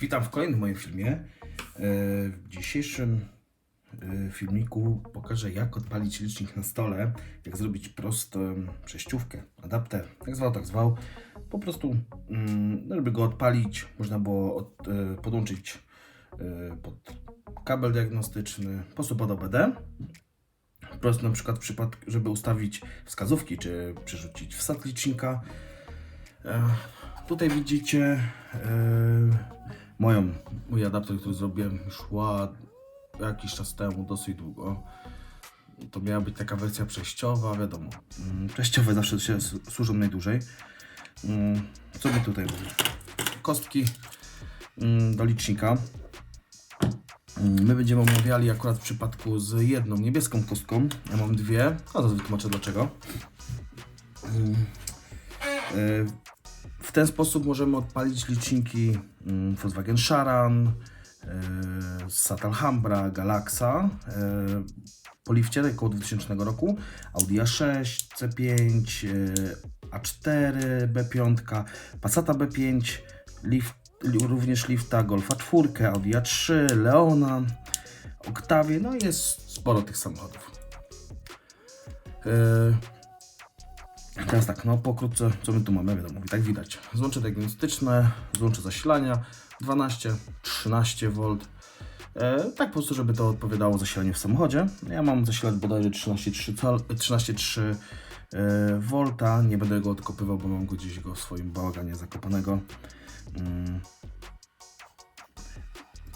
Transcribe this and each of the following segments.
Witam w kolejnym moim filmie. E, W dzisiejszym e, filmiku pokażę jak odpalić licznik na stole, jak zrobić prostą przejściówkę, adapter, tak zwał, tak zwał. Po prostu, mm, żeby go odpalić, można było od, e, podłączyć pod kabel diagnostyczny, po prostu pod OBD. Po prostu na przykład przypadku, żeby ustawić wskazówki, czy przerzucić wsad licznika. Tutaj widzicie moją, mój adapter, który zrobiłem ład, jakiś czas temu, dosyć długo. To miała być taka wersja przejściowa, wiadomo. mm, Przejściowe zawsze się służą najdłużej. Mm, Co my tutaj mamy? Kostki mm, do licznika. My będziemy omawiali akurat w przypadku z jedną niebieską kostką. Ja mam dwie, a zaraz wytłumaczę dlaczego. E, w ten sposób możemy odpalić liczniki mm, Volkswagen Charan, e, Seat Alhambra, Galaxa, e, po lifcie około 2000 roku, Audi A6, C5, e, A4, B5, Passata B5, lift, li- również lifta Golfa 4, Audi A3, Leona, Octavia, no jest sporo tych samochodów. E, Teraz tak, no pokrótce, co my tu mamy, wiadomo, i tak widać. Złącze diagnostyczne, złącze zasilania, 12, 13 V. E, tak po prostu, żeby to odpowiadało zasilaniu w samochodzie. Ja mam zasilacz bodajże 13,3 cal- 13,3 e, V. Nie będę go odkopywał, bo mam go gdzieś go w swoim bałaganie zakopanego. Mm.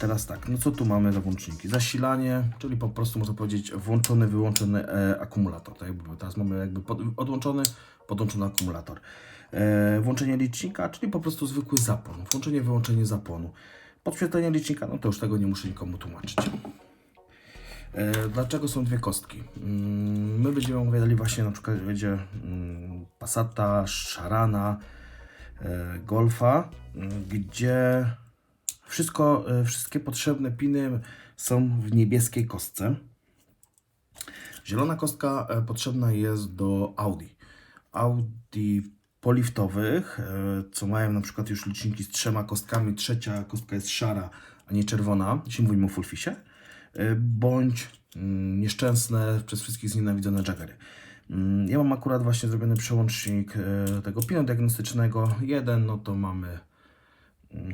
Teraz tak, no co tu mamy za włączniki? Zasilanie, czyli po prostu można powiedzieć włączony, wyłączony e, akumulator. Tak jakby teraz mamy jakby pod, odłączony, podłączony akumulator. E, włączenie licznika, czyli po prostu zwykły zapłon. Włączenie, wyłączenie zapłonu. Podświetlenie licznika, no to już tego nie muszę nikomu tłumaczyć. E, dlaczego są dwie kostki? Mm, My będziemy omawiali właśnie na przykład będzie mm, Passata, Sharana, e, Golfa, mm, gdzie wszystko, e, wszystkie potrzebne piny są w niebieskiej kostce. Zielona kostka e, potrzebna jest do Audi. Audi poliftowych, e, co mają na przykład już liczniki z trzema kostkami. Trzecia kostka jest szara, a nie czerwona, jeśli mówimy o Fulfisie. E, Bądź mm, nieszczęsne, przez wszystkich znienawidzone Jaggery. Mm, Ja mam akurat właśnie zrobiony przełącznik tego pinu diagnostycznego. Jeden, no to mamy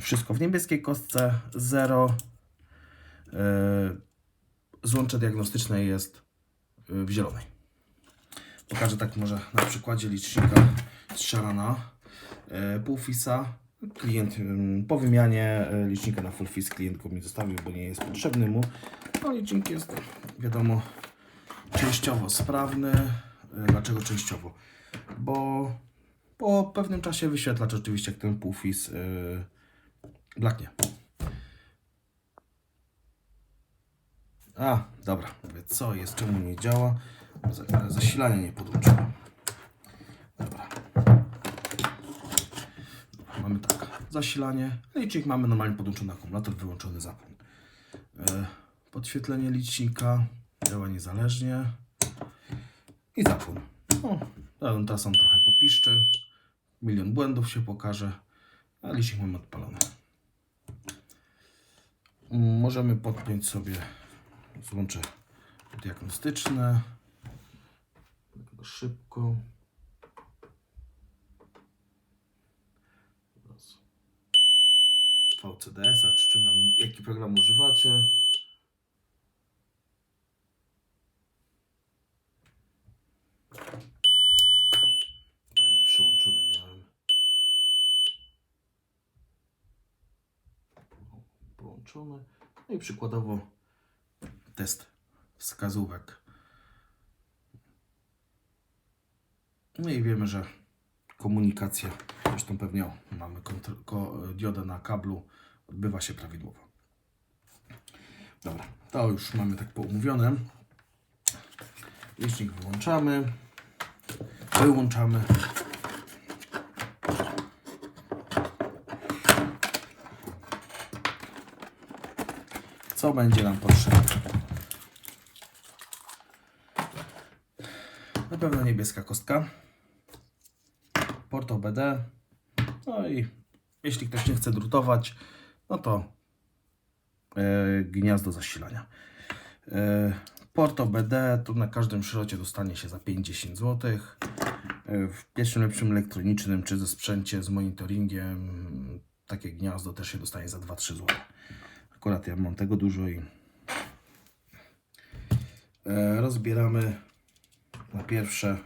wszystko w niebieskiej kostce, 0. Złącze diagnostyczne jest y, w zielonej. Pokażę tak może na przykładzie licznika z Sharana. E, Półfisa. Klient po wymianie e, licznika na Fullfis klient go mi zostawił, bo nie jest potrzebny mu. No licznik jest wiadomo częściowo sprawny. E, Dlaczego częściowo? Bo po pewnym czasie wyświetlacz oczywiście jak ten półfis yy, blaknie. A, dobra, co jest, czemu nie działa? Za- Zasilanie nie podłączyłem. Dobra. Mamy tak, zasilanie, licznik mamy normalnie podłączony akumulator, wyłączony zapłon. E, Podświetlenie licznika działa niezależnie i zapłon. No, teraz on trochę popiszczy, milion błędów się pokaże, a licznik mamy odpalony. Możemy podpiąć sobie złącze diagnostyczne. Szybko. VCDS-a, czy czym tam, jaki program używacie. Połączone. No i przykładowo test wskazówek. No i wiemy, że komunikacja, zresztą pewnie mamy diodę na kablu, odbywa się prawidłowo. Dobra, to już mamy tak poumówione. Licznik wyłączamy, wyłączamy. Co będzie nam potrzebne? Na pewno niebieska kostka. Port OBD. No i jeśli ktoś nie chce drutować, no to e, gniazdo zasilania. E, port OBD tu na każdym szrocie dostanie się za 5-10 zł. E, w pierwszym lepszym elektronicznym czy ze sprzęcie z monitoringiem takie gniazdo też się dostanie za 2-3 zł. Akurat ja mam tego dużo i e, rozbieramy na pierwsze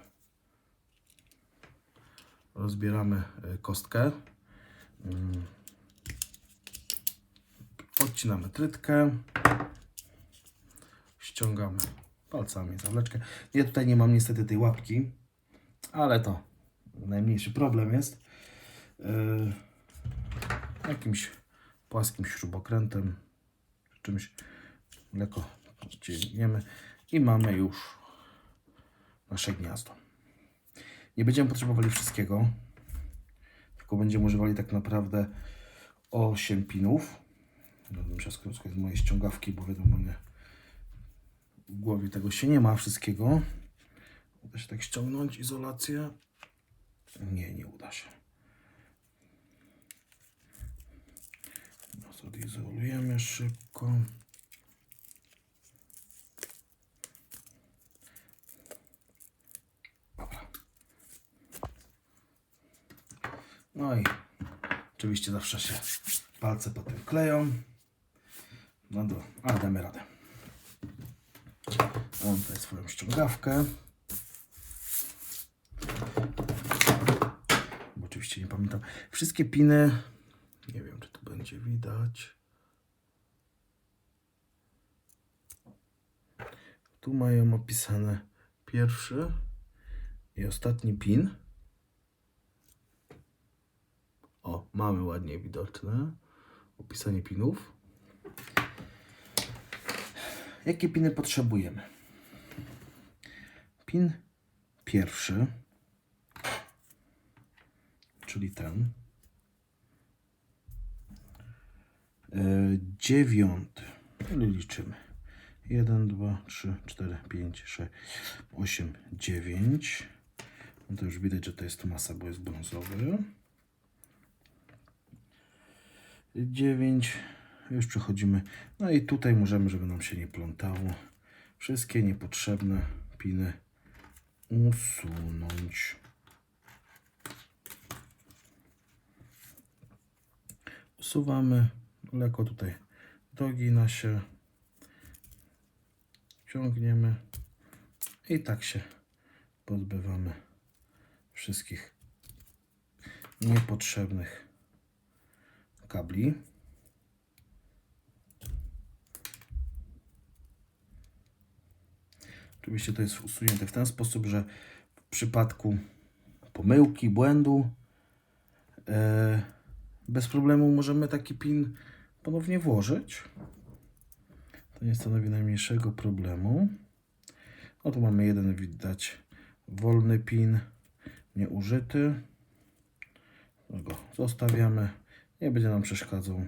rozbieramy e, kostkę. Mm. Odcinamy trytkę. Ściągamy palcami zawleczkę. Ja tutaj nie mam niestety tej łapki, ale to najmniejszy problem jest. Yy, jakimś płaskim śrubokrętem, czymś lekko cięgniemy i mamy już nasze gniazdo. Nie będziemy potrzebowali wszystkiego, tylko będziemy używali tak naprawdę 8 pinów. Będę musiał skorzystać z mojej ściągawki, bo wiadomo, nie, w głowie tego się nie ma wszystkiego. Uda się tak ściągnąć izolację? Nie, nie uda się. Odizolujemy szybko. Dobra. No i oczywiście zawsze się palce potem kleją. No do, ale damy radę. Mam tutaj swoją ściągawkę. Bo oczywiście nie pamiętam. Wszystkie piny, nie wiem czy tu będzie widać. Tu mają opisane pierwszy i ostatni pin. O, mamy ładnie widoczne opisanie pinów. Jakie piny potrzebujemy? Pin pierwszy, czyli ten. Yy, dziewiąty, ile liczymy? 1, 2, 3, 4, 5, 6, 8, 9. No to już widać, że to jest masa, bo jest brązowy. 9. Już przechodzimy. No i tutaj możemy, żeby nam się nie plątało, wszystkie niepotrzebne piny usunąć. Usuwamy. Lekko tutaj dogina się. Ciągniemy. I tak się pozbywamy wszystkich niepotrzebnych kabli. Oczywiście to jest usunięte w ten sposób, że w przypadku pomyłki, błędu e, bez problemu możemy taki pin ponownie włożyć. To nie stanowi najmniejszego problemu. No tu mamy jeden, widać, wolny pin, nieużyty. No go zostawiamy. Nie będzie nam przeszkadzał.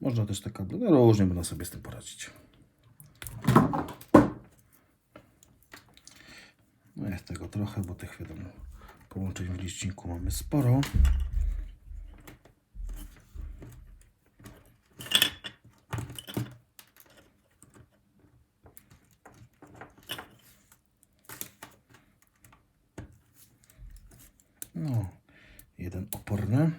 Można też te kable, no różnie można sobie z tym poradzić. No jest tego trochę, bo tych wiadomo połączeń w liczniku mamy sporo. No, jeden oporny.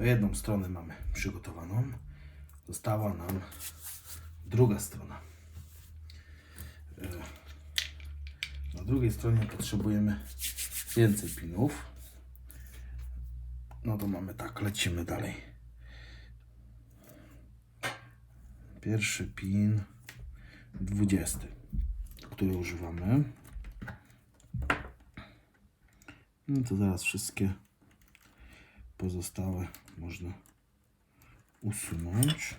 To jedną stronę mamy przygotowaną. Została nam druga strona. E, Na drugiej stronie potrzebujemy więcej pinów. No to mamy tak, lecimy dalej. Pierwszy pin, 20, który używamy. No to zaraz wszystkie pozostałe można usunąć.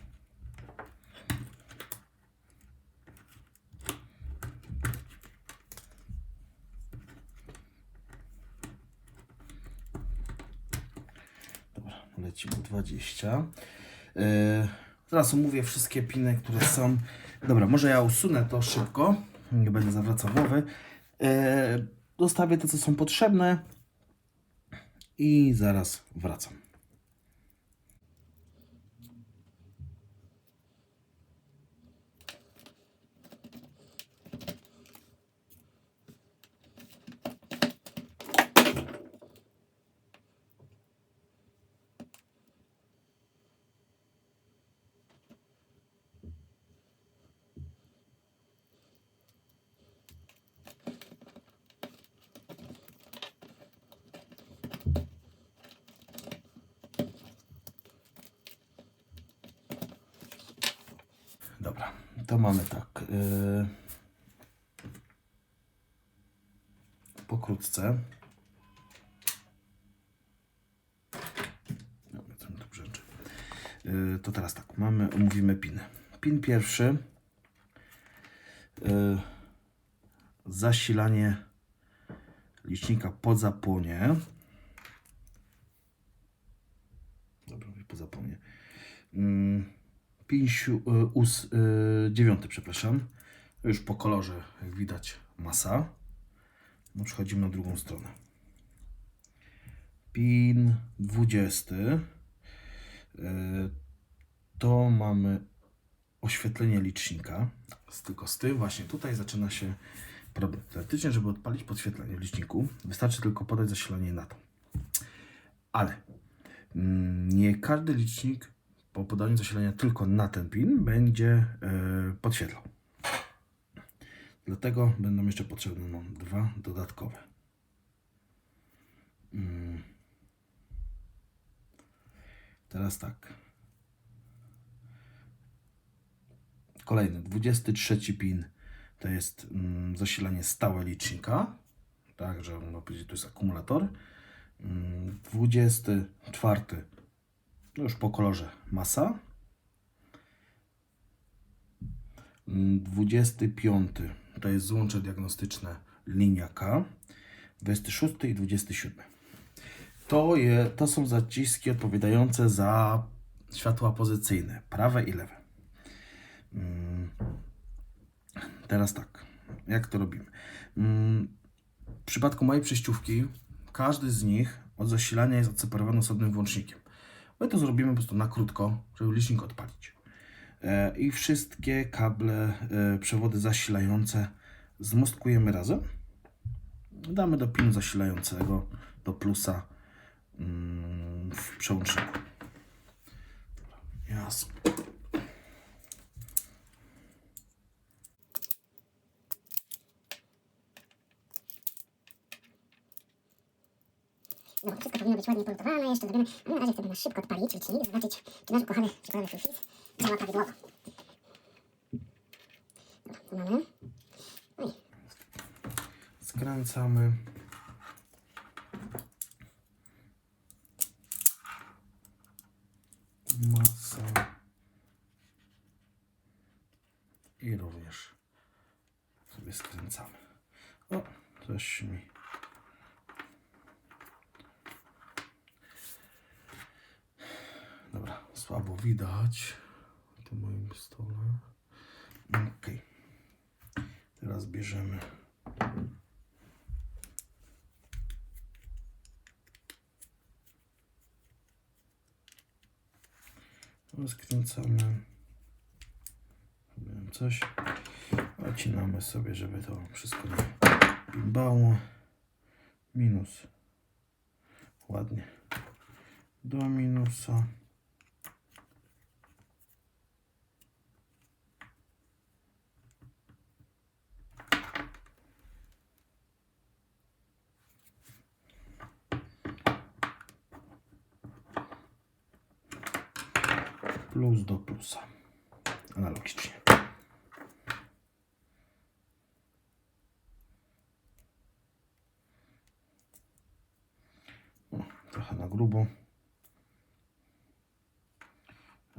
Dobra, lecimy 20. Yy, zaraz omówię wszystkie piny, które są. Dobra, może ja usunę to szybko. Nie będę zawracał głowy. Yy, dostawię te, co są potrzebne. I zaraz wracam. Dobra, to mamy tak. Yy... Pokrótce. Mi tu. Yy, to teraz tak, mamy, omówimy piny. Pin pierwszy. Yy... Zasilanie licznika po zapłonie. Dobra, po zapłonie. Mm, Pin siu, y, us, y, dziewiąty, przepraszam. Już po kolorze, jak widać, masa. No, przechodzimy na drugą stronę. Pin 20. Y, to mamy oświetlenie licznika. Tylko z tym właśnie tutaj zaczyna się problem. Teoretycznie, żeby odpalić podświetlenie w liczniku, wystarczy tylko podać zasilanie na to. Ale mm, nie każdy licznik po podaniu zasilania tylko na ten pin będzie e, podświetlał. Dlatego będą jeszcze potrzebne nam dwa dodatkowe. Mm. Teraz tak. Kolejny, 23 pin to jest mm, zasilanie stałe licznika. Także można powiedzieć, to jest akumulator. Mm, 24 no już po kolorze masa. Mm, 25 to jest złącze diagnostyczne linia K. 26 i 27. To, je, to są zaciski odpowiadające za światła pozycyjne, prawe i lewe. Mm, Teraz tak, jak to robimy? Mm, W przypadku mojej przejściówki, każdy z nich od zasilania jest odseparowany osobnym włącznikiem. My to zrobimy po prostu na krótko, żeby licznik odpalić. E, I wszystkie kable, e, przewody zasilające zmostkujemy razem. Damy do pinu zasilającego, do plusa mm, w przełączniku. Jasne. No, wszystko powinno być ładnie polutowane, jeszcze zrobimy, ale na razie chcemy na szybko odpalić licznik, zobaczyć, czy nasz ukochany czekoladowy frufic działa prawidłowo. Dobra, tu mamy. I Skręcamy. Masa. I również sobie skręcamy. O, coś mi. Dobra, słabo widać na tym moim stole. Ok. Teraz bierzemy Rozkręcamy. Coś. Nacinamy sobie, żeby to wszystko bimbało. Minus. Ładnie. Do minusa. Plus do plusa. Analogicznie. O, trochę na grubo.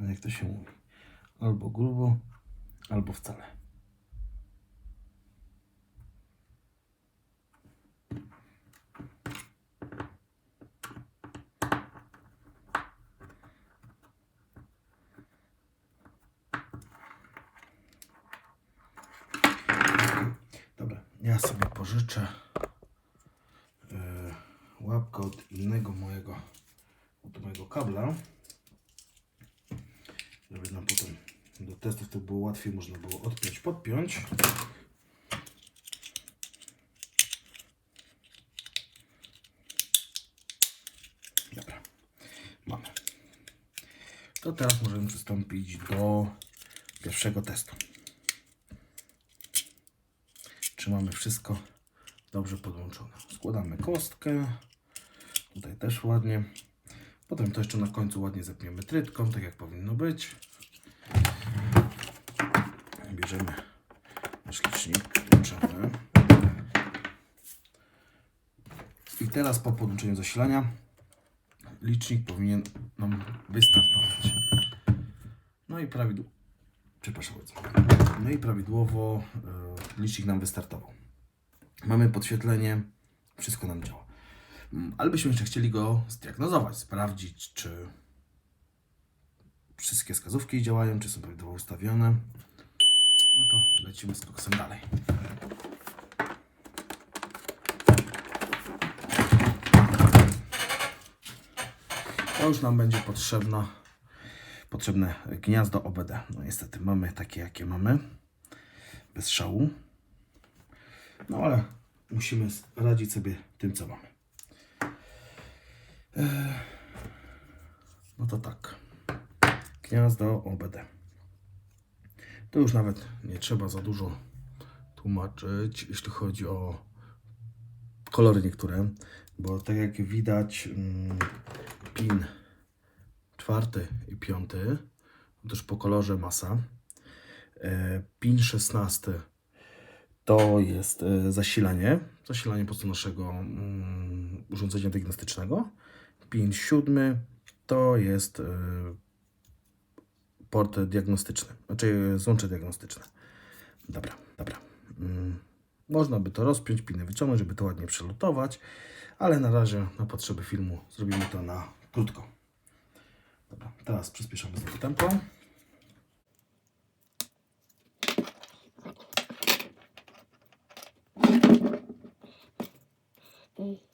Jak to się mówi? Albo grubo, albo wcale. Dobra, ja sobie pożyczę yy, łapkę od innego mojego, od mojego kabla. Żeby nam potem do testów to było łatwiej, można było odpiąć, podpiąć. Dobra, mamy. To teraz możemy przystąpić do pierwszego testu. Czy mamy wszystko dobrze podłączone. Składamy kostkę. Tutaj też ładnie. Potem to jeszcze na końcu ładnie zepniemy trytką, tak jak powinno być. Bierzemy nasz licznik, włączamy. I teraz po podłączeniu zasilania licznik powinien nam wystartować. No i prawidłowo. Przepraszam bardzo. No i prawidłowo e, licznik nam wystartował. Mamy podświetlenie, wszystko nam działa. Mm, Ale byśmy jeszcze chcieli go zdiagnozować, sprawdzić, czy wszystkie wskazówki działają, czy są prawidłowo ustawione. No to lecimy z koksem dalej. To już nam będzie potrzebna, potrzebne gniazdo OBD. No niestety mamy takie, jakie mamy. Bez szału. No ale musimy radzić sobie tym, co mamy. No to tak. Gniazdo OBD. To już nawet nie trzeba za dużo tłumaczyć, jeśli chodzi o kolory niektóre, bo tak jak widać, mm, pin czwarty i piąty, też po kolorze masa. E, Pin 16 to jest e, zasilanie, zasilanie po prostu naszego mm, urządzenia diagnostycznego. Pin 7 to jest e, port diagnostyczny, znaczy złącze diagnostyczne. Dobra, dobra. Mm, Można by to rozpiąć, piny wyciągnąć, żeby to ładnie przelutować, ale na razie na potrzeby filmu zrobimy to na krótko. Dobra, teraz przyspieszamy znowu tempo. Bye.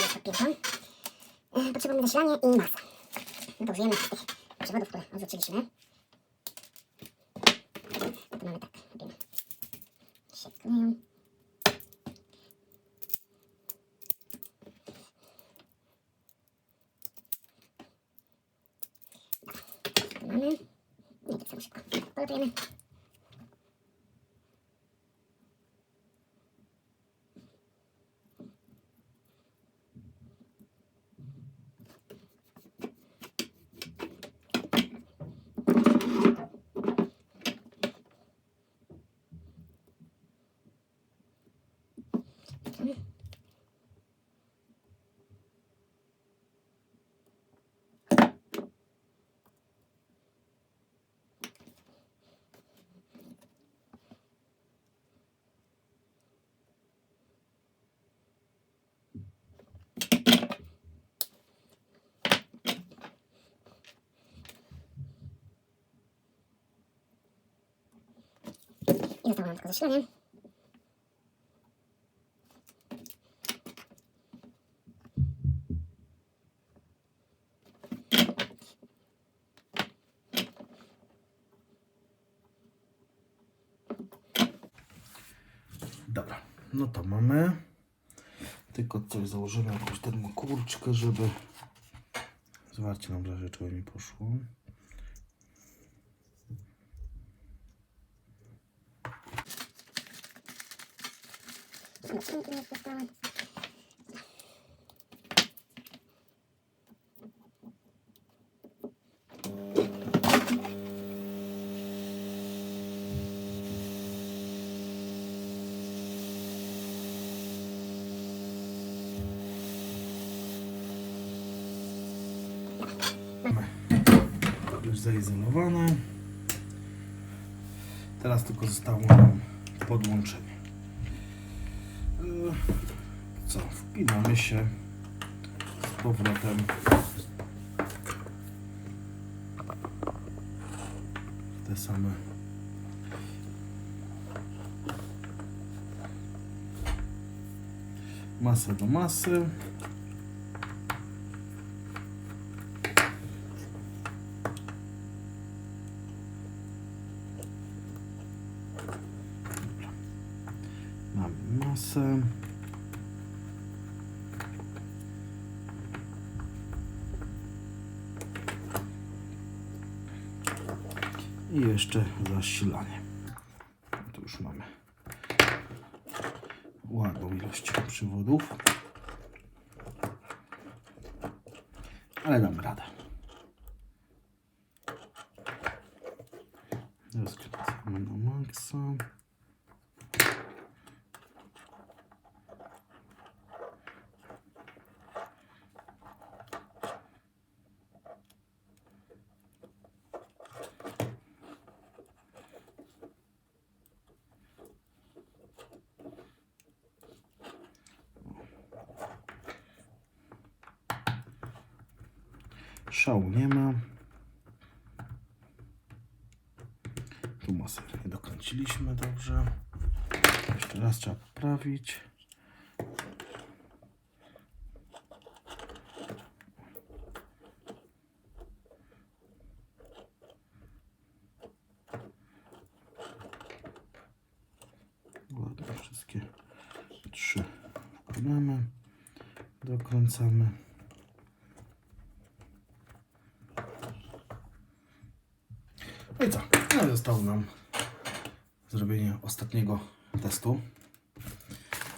Jest podpięty. E, Potrzebujemy zasilanie i masę. No to użyjemy tych przewodów, które odwróciliśmy. To mamy tak, robimy. Się. Tu mamy. Nie tak samo szybko. Polatujemy. I zostało nam tylko zasilanie. Dobra, no to mamy. Tylko coś założymy, jakąś termokurczkę, żeby zwarcie nam razie czego mi poszło. Zobaczymy, tu nie dostałem. Już zaizolowane. Teraz tylko zostało nam podłączenie. Yy, Co? Wpinamy się z powrotem. Te same. Masę do masy. Mamy masę. I jeszcze zasilanie. Tu już mamy ładną ilość przewodów. Ale dam radę. Rozkręcamy na maksa. Szału nie ma. Tu masę nie dokręciliśmy dobrze. Jeszcze raz trzeba poprawić. Ładnie wszystkie trzy wkładamy, dokręcamy. I co? No zostało nam zrobienie ostatniego testu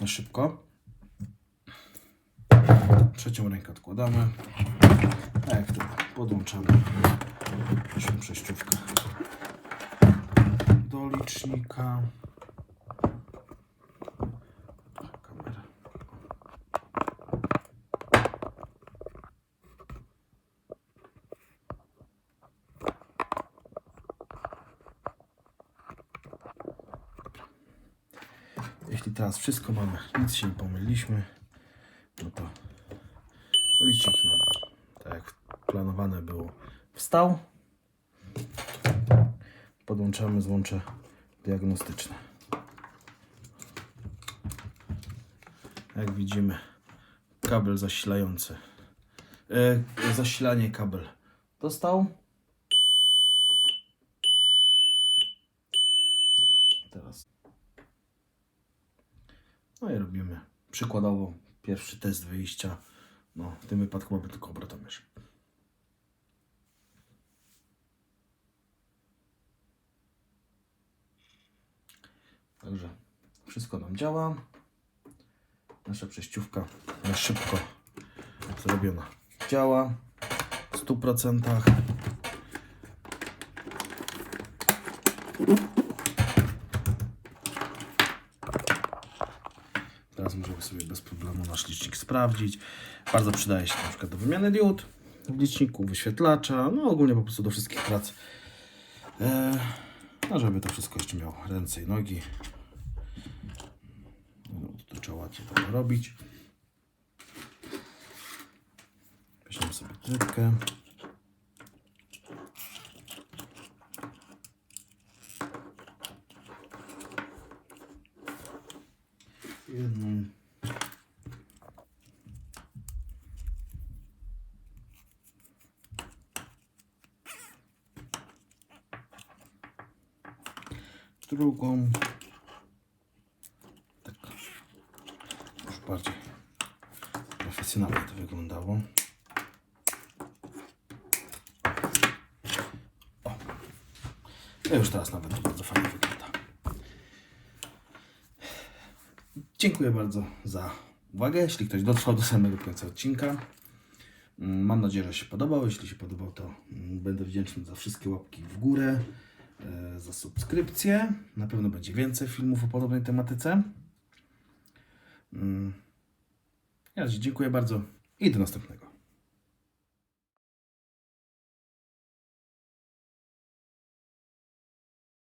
na szybko. Trzecią rękę odkładamy. A jak wtedy podłączamy naszą przejściówkę do licznika. Kamera. Jeśli teraz wszystko mamy, nic się nie pomyliliśmy, no to licznik nam, tak jak planowane było, wstał. Podłączamy złącze diagnostyczne. Jak widzimy, kabel zasilający, e, zasilanie kabel dostał. Dobra, teraz no i robimy przykładowo pierwszy test wyjścia. No, w tym wypadku mamy tylko obrotomierz. Także wszystko nam działa. Nasza przejściówka na szybko zrobiona działa w 100%. Teraz możemy sobie nasz licznik sprawdzić. Bardzo przydaje się na przykład do wymiany diod w liczniku, wyświetlacza, no ogólnie po prostu do wszystkich prac. E, no żeby to wszystko jeszcze miało ręce i nogi. No, to trzeba ładnie to robić. Weźmiemy sobie trytkę. Jedną. Drugą. Tak bardziej profesjonalnie to wyglądało. O. No już teraz nawet to bardzo fajnie wygląda. Dziękuję bardzo za uwagę. Jeśli ktoś dotrwał do samego końca odcinka, mm, mam nadzieję, że się podobał. Jeśli się podobał, to mm, będę wdzięczny za wszystkie łapki w górę, za subskrypcję. Na pewno będzie więcej filmów o podobnej tematyce. Mm. Ja dziękuję bardzo i do następnego.